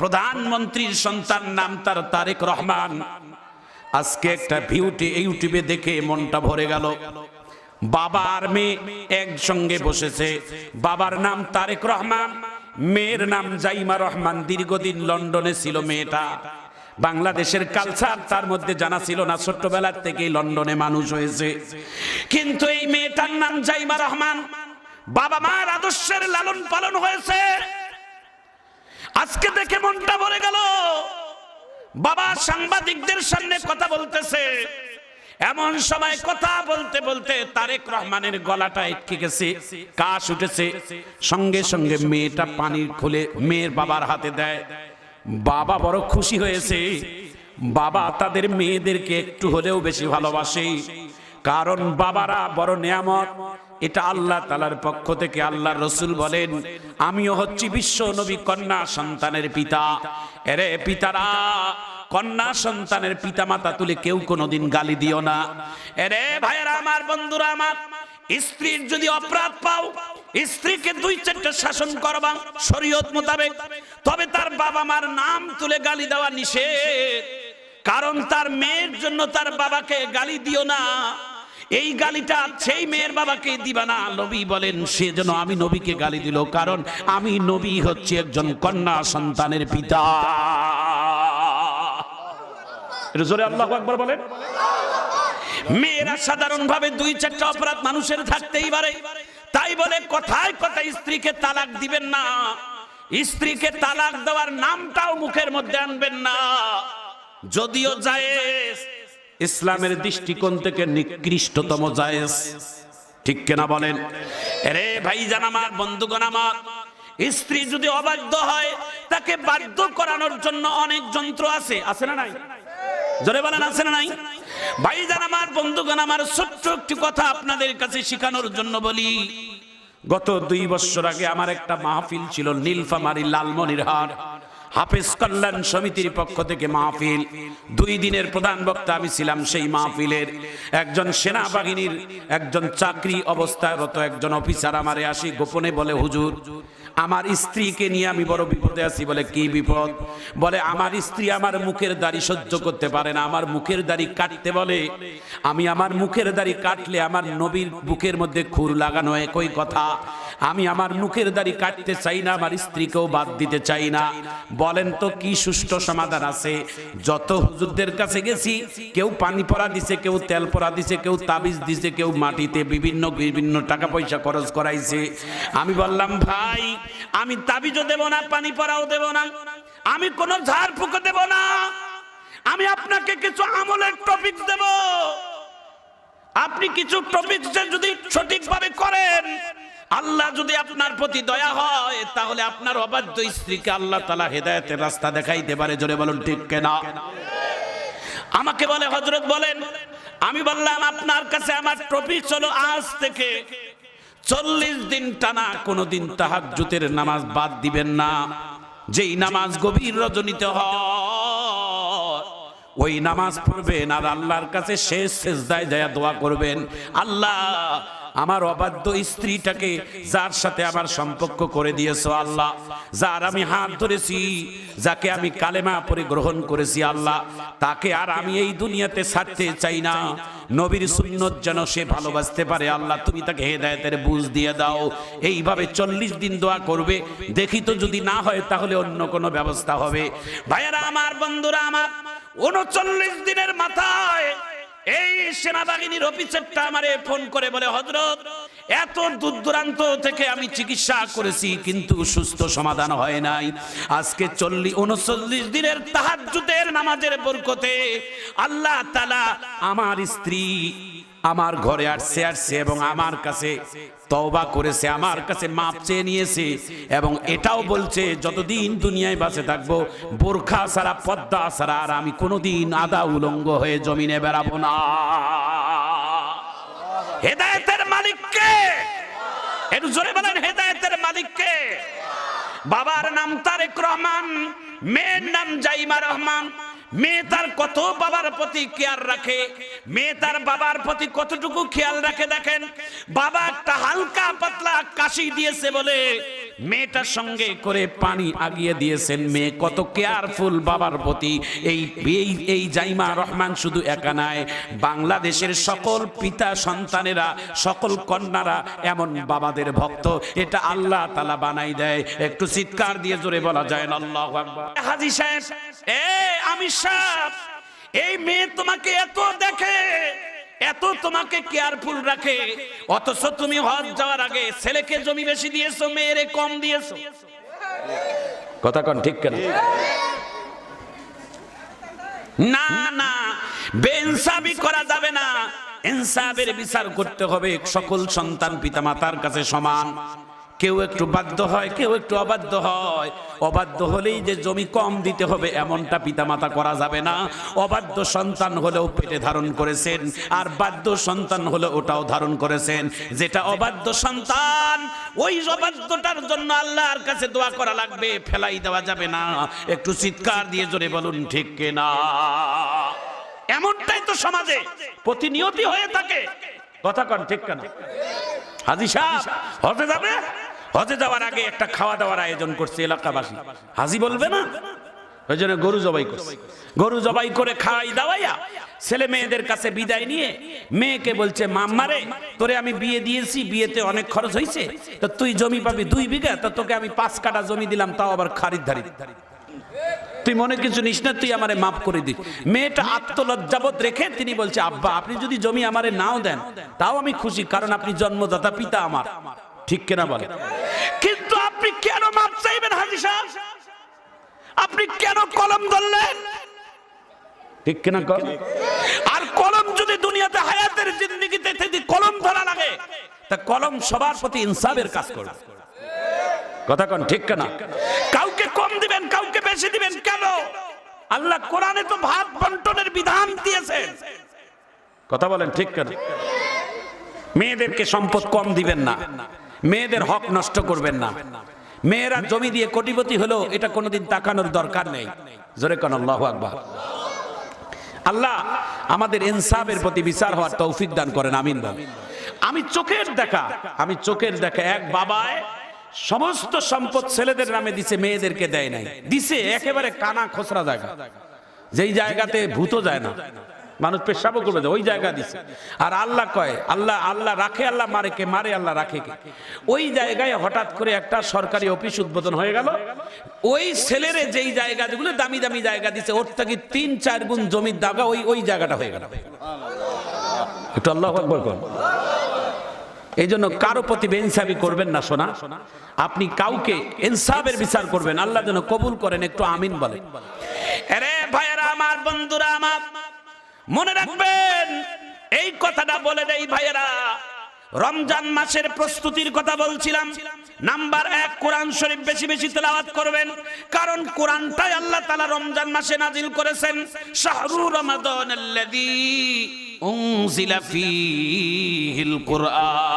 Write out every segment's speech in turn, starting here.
প্রধানমন্ত্রীর সন্তান নাম তার তারেক রহমান। আজকে একটা ভিউটি ইউটিউবে দেখে মনটা ভরে গেল। বাবা আর মেয়ে একসঙ্গে বসেছে। বাবার নাম তারেক রহমান, মেয়ের নাম জাইমা রহমান। দীর্ঘদিন লন্ডনে ছিল মেয়েটা। বাংলাদেশের কালচার তার মধ্যে জানা ছিল না, ছোট্টবেলার থেকেই লন্ডনে মানুষ হয়েছে। কিন্তু এই মেয়েটার নাম জাইমা রহমান, বাবা মার আদর্শের লালন পালন হয়েছে। আজকে দেখে মনটা ভরে গেল। বাবা সাংবাদিকদের সামনে কথা বলতেছে। এমন সময় কথা বলতে বলতে তারেক রহমানের গলাটা আটকে গেছে, কাশ উঠেছে। সঙ্গে সঙ্গে মেয়েটা পানির খুলে মেয়ের বাবার হাতে দেয়। বাবা বড় খুশি হয়েছে। বাবা তাদের মেয়েদেরকে একটু হলেও বেশি ভালোবাসে। কারণ বাবারা বড় নিয়ামত। এটা আল্লাহ তালার পক্ষ থেকে আল্লাহ রসুল বলেন, আমিও হচ্ছি বিশ্ব নবী কন্যা সন্তানের পিতা। এরে পিতারা, কন্যা সন্তানের পিতা মাতা তুলে কেউ কোনোদিন গালি দিও না। এরে ভাইয়েরা আমার, বন্ধুরা আমার, স্ত্রীর যদি অপরাধ পাও, স্ত্রীকে দুই চারটে শাসন করবা শরীয়ত মোতাবেক, তবে তার বাবা মার নাম তুলে গালি দেওয়া নিষেধ। কারণ তার মেয়ের জন্য তার বাবাকে গালি দিও না। এই গালিটা সেই মেয়ের বাবাকে দিবা না। নবী বলেন, সে যেন আমি নবীকে গালি দিল, কারণ আমি নবী হচ্ছে একজন কন্যা সন্তানের পিতা। জোরে আল্লাহ একবার বলেন। মেয়েরা সাধারণভাবে দুই চারটা অপরাধ মানুষের থাকতেই পারে। তাই বলে, কথায় কথায় স্ত্রীকে তালাক দিবেন না। স্ত্রীকে তালাক দেওয়ার নামটাও মুখের মধ্যে আনবেন না। যদিও জায়েজ ইসলামের দৃষ্টিকোণ থেকে নিকৃষ্টতম জায়েজ। ঠিক কেনা বলেন? রে ভাই জান আমার, বন্ধুগণ আমার, স্ত্রী যদি অবাধ্য হয়, তাকে বাধ্য করানোর জন্য অনেক যন্ত্র আছে। আছে না নাই? জোরে বলেন, আছে না নাই? ভাইজান আমার, বন্ধুগণ আমার, ছোট্ট একটি কথা আপনাদের কাছে শেখানোর জন্য বলি। গত দুই বছর আগে আমার একটা মাহফিল ছিল, নীলফামারি লালমনিরহাট। হাফেজ কল্যাণ সমিতির পক্ষ থেকে মাহফিল। দুই দিনের প্রধান বক্তা আমি ছিলাম সেই মাহফিলের একজন সেনাবাহিনীর একজন চাকরি অবস্থায়রত একজন অফিসার আমারে আসি গোপনে বলে, হুজুর, আমার স্ত্রীকে নিয়ে আমি বড় বিপদে আছি। বলে, কি বিপদ? বলে, আমার স্ত্রী আমার মুখের দাড়ি সহ্য করতে পারে না, আমার মুখের দাড়ি কাটতে বলে। আমি আমার মুখের দাড়ি কাটলে আমার নবীর বুকের মধ্যে খুর লাগানো একই কথা। আমি আমার মুখের দাড়ি কাটতে চাই না, আমার স্ত্রীকেও বাদ দিতে চাই না। বলেন তো, কি সুষ্ঠু সমাধান আছে? যত হুজুরদের কাছে গেছি, কেউ পানি পরা দিছে, কেউ তেল পরা দিছে, কেউ তাবিজ দিছে, কেউ মাটিতে বিভিন্ন বিভিন্ন টাকা পয়সা খরচ করাইছে। আমি বললাম, ভাই, আমি তাবিজও দেব না, পানি পরাও দেব না। আমি কোন ঝাড় ফুকো দেব না। আমি আপনাকে কিছু আমলের টপিক দেব। আপনি কিছু টপিক যদি সঠিকভাবে করেন আল্লাহ যদি আপনার প্রতি দয়া হয়, তাহলে আপনার অবাধ্য স্ত্রীকে আল্লাহ তালা হেদায়তের রাস্তা দেখাইতে পারে। জোরে বলুন, ঠিক কেনা? আমাকে বলে হজরত বলেন, আমি বললাম, আপনার কাছে আমার টপিক হলো আজ থেকে। চল্লিশ দিন টানা কোনোদিন তাহাজ্জুতের নামাজ বাদ দিবেন না। যেই নামাজ গভীর রজনীতে হয়, ওই নামাজ পড়বেন আর আল্লাহর কাছে শেষ শেষদায় যায় দোয়া করবেন। আল্লাহ আমার অবাধ্য স্ত্রীটাকে যার সাথে আমার সম্পর্ক করে দিয়েছ আল্লাহ। যার আমি হাত ধরেছি, যাকে আমি কালেমা পরে গ্রহণ করেছি আল্লাহ। তাকে আর আমি এই দুনিয়াতে ছাড়তে চাই না। নবীর সুন্নত যেন সে ভালোবাসতে পারে আল্লাহ, তুমি তাকে হেদায়তের বুঝ দিয়ে দাও। এইভাবে চল্লিশ দিন দোয়া করবে। দেখি তো যদি না হয় তাহলে অন্য কোনো ব্যবস্থা হবে। ভাইয়ারা, আমার বন্ধুরা, আমার উনচল্লিশ দিনের মাথায় এই সেনাবাহিনীর অফিসারটা আমারে ফোন করে বলে হজরত এত দূর দূরান্ত থেকে আমি চিকিৎসা করেছি, কিন্তু সুস্থ সমাধান হয় নাই। আজকে চল্লিশ উনচল্লিশ দিনের তাহাজ্জুদের নামাজের বরকতে আল্লাহ তালা আমার স্ত্রী আমার ঘরে আসছে আসছে এবং আমার কাছে তওবা করেছে, আমার কাছে মাপ চেয়ে নিয়েছে এবং এটাও বলছে, যতদিন দুনিয়ায় বাঁচে থাকব, বোরখা সারা পদ্মা ছাড়া আর আমি কোনোদিন আদা উলঙ্গ হয়ে জমিনে বেড়াবো না। হেদায়েতের মালিককে, একটু জোরে বলেন, হেদায়েতের মালিককে। বাবার নাম তারেক রহমান, মেয়ের নাম জাইমা রহমান মেয়ে তার কত বাবার প্রতি কেয়ার রাখে? মেয়ে তার বাবার প্রতি কতটুকু খেয়াল রাখে দেখেন? বাবা একটা হালকা পাতলা কাশি দিয়েছে বলে মেয়েটার সঙ্গে করে পানি আগিয়ে দিয়েছেন মেয়ে, কত কেয়ারফুল বাবার প্রতি। এই এই জাইমা রহমান শুধু একা নয় বাংলাদেশের সকল পিতা সন্তানেরা, সকল কন্যারা এমন বাবাদের ভক্ত। এটা আল্লাহ তালা বানাই দেয়। একটু চিৎকার দিয়ে জোরে বলা যায় আল্লাহ হাজি সাহেব, এ আমি সাহেব, এই মেয়ে তোমাকে এত দেখে এত তোমাকে কেয়ারফুল রাখে অথচ তুমি হজ যাওয়ার আগে ছেলেকে জমি বেশি দিয়েছ মেয়েরে কম দিয়েছ। কথা কন ঠিক কেন? না না বেইনসাফি করা যাবে না। ইনসাফের বিচার করতে হবে সকল সন্তান পিতামাতার কাছে সমান। কেউ একটু বাধ্য হয়, কেউ একটু অবাধ্য হয়। অবাধ্য হলেই যে জমি কম দিতে হবে, এমনটা পিতামাতা করা যাবে না। অবাধ্য সন্তান হলেও পেটে ধারণ করেছেন, আর বাধ্য সন্তান হলে ওটাও ধারণ করেছেন। যেটা অবাধ্য সন্তান, ওই অবাধ্যটার জন্য আল্লাহর কাছে দোয়া করা লাগবে, ফেলাই দেওয়া যাবে না। একটু চিৎকার দিয়ে জোরে বলুন, ঠিক কিনা এমনটাই তো সমাজে প্রতিনিয়তি হয়ে থাকে। কথা কন, ঠিক কেন? হাজি সাহেব হজে যাবে? হজে যাওয়ার আগে একটা খাওয়া দাওয়ার আয়োজন করছে এলাকাবাসী। হাজি বলবে না? ওই জন্য গরু জবাই করছে। গরু জবাই করে খাওয়াই দাওয়াইয়া ছেলে মেয়েদের কাছে বিদায় নিয়ে মেয়েকে বলছে মাম্মারে তোরে আমি বিয়ে দিয়েছি, বিয়েতে অনেক খরচ হয়েছে তো তুই জমি পাবি দুই বিঘা, তো তোকে আমি পাঁচ কাটা জমি দিলাম, তাও আবার খারিদ ধারি তুই মনে কিছু নিস না, তুই আমারে মাফ করে দিস মেয়েটা আত্মলজ্জাবোধ রেখে তিনি বলছে, আব্বা, আপনি যদি জমি আমারে নাও দেন, তাও আমি খুশি, কারণ আপনি জন্মদাতা, পিতা আমার। ঠিক কেনা বলে কিন্তু আপনি কেন মাপ চাইবেন হাজি সাহেব? আপনি কেন কলম ধরলেন? ঠিক কিনা কর আর কলম যদি দুনিয়াতে হায়াতের জিন্দগিতে যদি কলম ধরা লাগে তা কলম সবার প্রতি ইনসাফের কাজ করবে। কথা কোন ঠিক কেনা? কাউকে কম দিবেন কাউকে বেশি দিবেন কেন? আল্লাহ কোরআনে তো ভাত বন্টনের বিধান দিয়েছেন। কথা বলেন ঠিক কেন? মেয়েদেরকে সম্পদ কম দিবেন না। মেয়েদের হক নষ্ট করবেন না। মেয়েরা জমি দিয়ে কোটিপতি হলো এটা কোনোদিন তাকানোর দরকার নেই। জোরে কোন, আল্লাহ আকবার। আল্লাহ আমাদের ইনসাফের প্রতি বিচার হওয়ার তৌফিক দান করেন, আমিন বল। আমি চোখের দেখা, আমি চোখের দেখা, এক বাবায় সমস্ত সম্পদ ছেলেদের নামে দিছে, মেয়েদেরকে দেয় নাই। দিছে একেবারে কানা খসরা জায়গা। যেই জায়গাতে ভূত যায় না। মানুষ পেশাবও করবে ওই জায়গা দিছে। আর আল্লাহ কয়, আল্লাহ আল্লাহ রাখে, আল্লাহ মারে কে, মারে আল্লাহ রাখে কে। ওই জায়গায় হঠাৎ করে একটা সরকারি অফিস উদ্বোধন হয়ে গেল। ওই ছেলেরে যেই জায়গাগুলো দামি দামি জায়গা দিছে, ওর থেকে তিন, চার গুণ জমির দাগা ওই ওই জায়গাটা হয়ে গেল। একটু আল্লাহ আকবর করুন এই জন্য কারও প্রতি বেইনসাফি করবেন না, সোনা। আপনি কাউকে ইনসাফের বিচার করবেন, আল্লাহ যেন কবুল করেন, একটু আমিন বলেন। আরে ভাইয়েরা, আমার বন্ধুরা, আমার মনে রাখবেন, এই কথাটা বলে দেই ভাইয়েরা। রমজান মাসের প্রস্তুতির কথা বলছিলাম। নাম্বার এক, কোরআন শরীফ বেশি বেশি তেলাওয়াত করবেন। কারণ কোরআনটাই আল্লাহ তালা রমজান মাসে নাজিল করেছেন। শাহরু রমাদান উনজিলা ফীহিল কুরআন।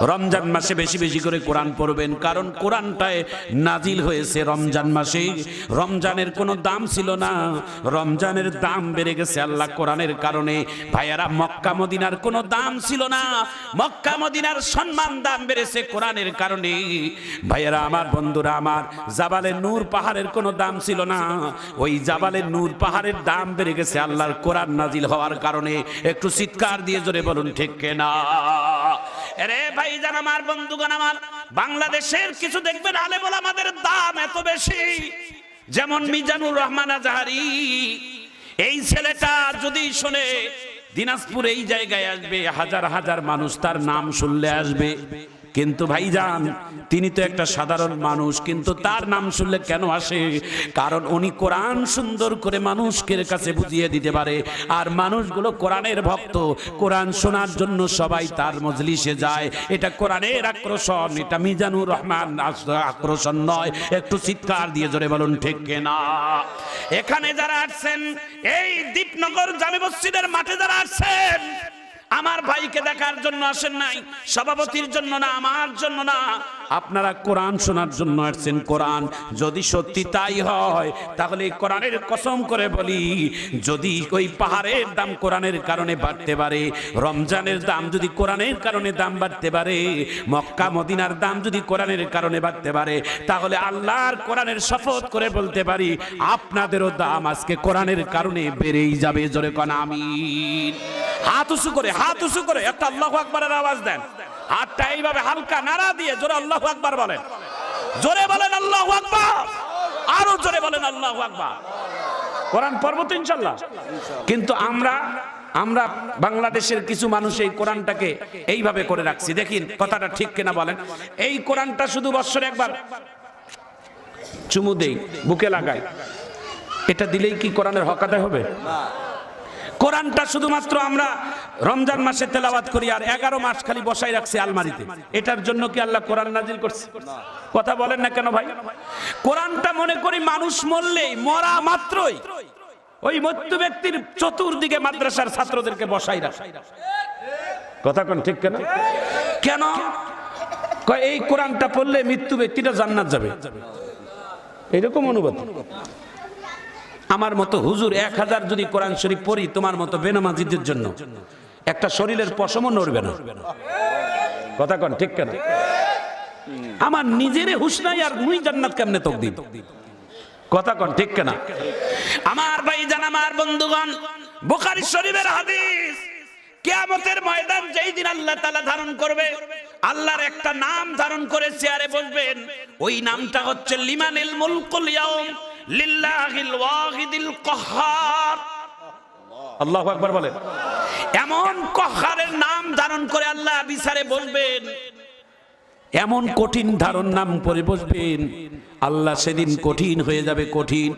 রমজান মাসে বেশি বেশি করে কোরআন পড়বেন, কারণ কোরআনটায় নাজিল হয়েছে রমজান মাসে। রমজানের কোনো দাম ছিল না। রমজানের দাম বেড়ে গেছে আল্লাহ কোরআনের কারণে। ভাইয়ারা, মক্কা মদিনার কোনো দাম ছিল না। মক্কা মদিনার সম্মান দাম বেড়েছে কোরআনের কারণে। ভাইয়ারা, আমার বন্ধুরা, আমার জাবালের নূর পাহাড়ের কোনো দাম ছিল না। ওই জাবালের নূর পাহাড়ের দাম বেড়ে গেছে আল্লাহর কোরআন নাজিল হওয়ার কারণে। একটু চিৎকার দিয়ে জোরে বলুন, ঠিক কেনা? আমার, বন্ধুগণ আমার, বাংলাদেশের কিছু দেখবেন আলে বলে আমাদের দাম এত বেশি। যেমন মিজানুর রহমান আজহারি, এই ছেলেটা যদি শোনে, দিনাজপুর এই জায়গায় আসবে, হাজার হাজার মানুষ তার নাম শুনলে আসবে। কিন্তু ভাইজান, তিনি তো একটা সাধারণ মানুষ, কিন্তু তার নাম শুনলে কেন আসে? কারণ উনি কোরআন সুন্দর করে মানুষের কাছে বুঝিয়ে দিতে পারে। আর মানুষগুলো কোরআনের ভক্ত। কোরআন শোনার জন্য সবাই তার মজলিসে যায়। এটা কোরআনের আক্রোশন এটা মিজানুর রহমান আক্রোশন নয়। একটু চিৎকার দিয়ে জোরে বলুন, ঠিক না এখানে যারা আসছেন, এই দীপনগর জামে মসজিদের মাঠে যারা আসছেন আমার ভাইকে দেখার জন্য আসেন নাই, সভাপতির জন্য না, আমার জন্য না। আপনারা কোরআন শোনার জন্য আসছেন, কোরআন। যদি সত্যি তাই হয়, তাহলে কোরআনের কসম করে বলি, যদি ওই পাহাড়ের দাম কোরআনের কারণে বাড়তে পারে, রমজানের দাম যদি কোরআনের কারণে দাম বাড়তে পারে, মক্কা, মদিনার দাম যদি কোরআনের কারণে বাড়তে পারে, তাহলে আল্লাহর কোরআনের শপথ করে বলতে পারি, আপনাদেরও দাম আজকে কোরআনের কারণে বেড়েই যাবে, জোরে কন, আমিন। হাত উঁচু করে, হাত উঁচু করে, একটা আল্লাহ আকবরের আওয়াজ দেন। হাতটা এইভাবে হালকা নাড়া দিয়ে জোরে আল্লাহ আকবার বলেন। জোরে বলেন আল্লাহ আকবার। আরও জোরে বলেন আল্লাহ আকবার। কোরআন পর্ব তো ইনশাল্লাহ। কিন্তু আমরা আমরা বাংলাদেশের কিছু মানুষ এই কোরআনটাকে এইভাবে করে রাখছি। দেখিন, কথাটা ঠিক কিনা বলেন। এই কোরআনটা শুধু বৎসরে একবার। চুমু দেই, বুকে লাগাই। এটা দিলেই কি কোরআনের হক আদায় হবে? কোরআনটা শুধুমাত্র আমরা রমজান মাসে তেলাওয়াত করি আর এগারো মাস খালি বসাই রাখছি আলমারিতে। এটার জন্য কি আল্লাহ কোরআন নাজিল করছে? কথা বলেন না কেন ভাই? কোরআনটা মনে করি মানুষ মরলেই মরা মাত্রই ওই মৃত্যু ব্যক্তির চতুর্দিকে মাদ্রাসার ছাত্রদেরকে বসাই রাখে। কথা কোন ঠিক কেন? কেন? এই কোরআনটা পড়লে মৃত্যু ব্যক্তিটা জান্নাত যাবে। এরকম অনুবাদ। আমার মতো হুজুর এক হাজার যদি কোরআন শরীফ পড়ি তোমার মতো বেনামাজিদের জন্য। একটা শরীরের পশমও নড়বে না। কথা কন, ঠিক কেন? আমার নিজের হুশ নাই আর মুই জান্নাত কেমনে তোক দিন কথা কন, ঠিক কেনা? আমার ভাই জান আমার বন্ধুগণ, বুখারী শরীফের হাদিস, কিয়ামতের ময়দান যেই দিন আল্লাহ তাআলা ধারণ করবে, আল্লাহর একটা নাম ধারণ করে চেয়ারে বসবেন। ওই নামটা হচ্ছে লিমানিল মুলকুল ইয়াউম। লিল্লাহিল ওয়াহিদিল কাহ্হার আল্লাহু আকবার বলেন। এমন কহারের নাম ধারণ করে আল্লাহ বিচারে বসবেন এমন কঠিন ধারণ নাম পরে বসবেন আল্লাহ সেদিন কঠিন হয়ে যাবে কঠিন।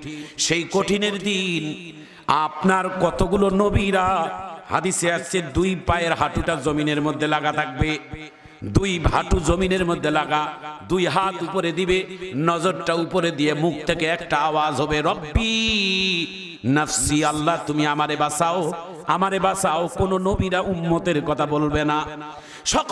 সেই কঠিনের দিন আপনার কতগুলো নবীরা হাদিসে আসছে দুই পায়ের হাঁটুটা জমিনের মধ্যে লাগা থাকবে। দুই হাঁটু জমিনের মধ্যে লাগা, দুই হাত উপরে দিবে, নজরটা উপরে দিয়ে মুখ থেকে একটা আওয়াজ হবে, রব্বি, নাফসি, আল্লাহ, তুমি আমারে বাঁচাও। আমারে বাঁচাও, কোন নবীরা উম্মতের কথা বলবে না। সকল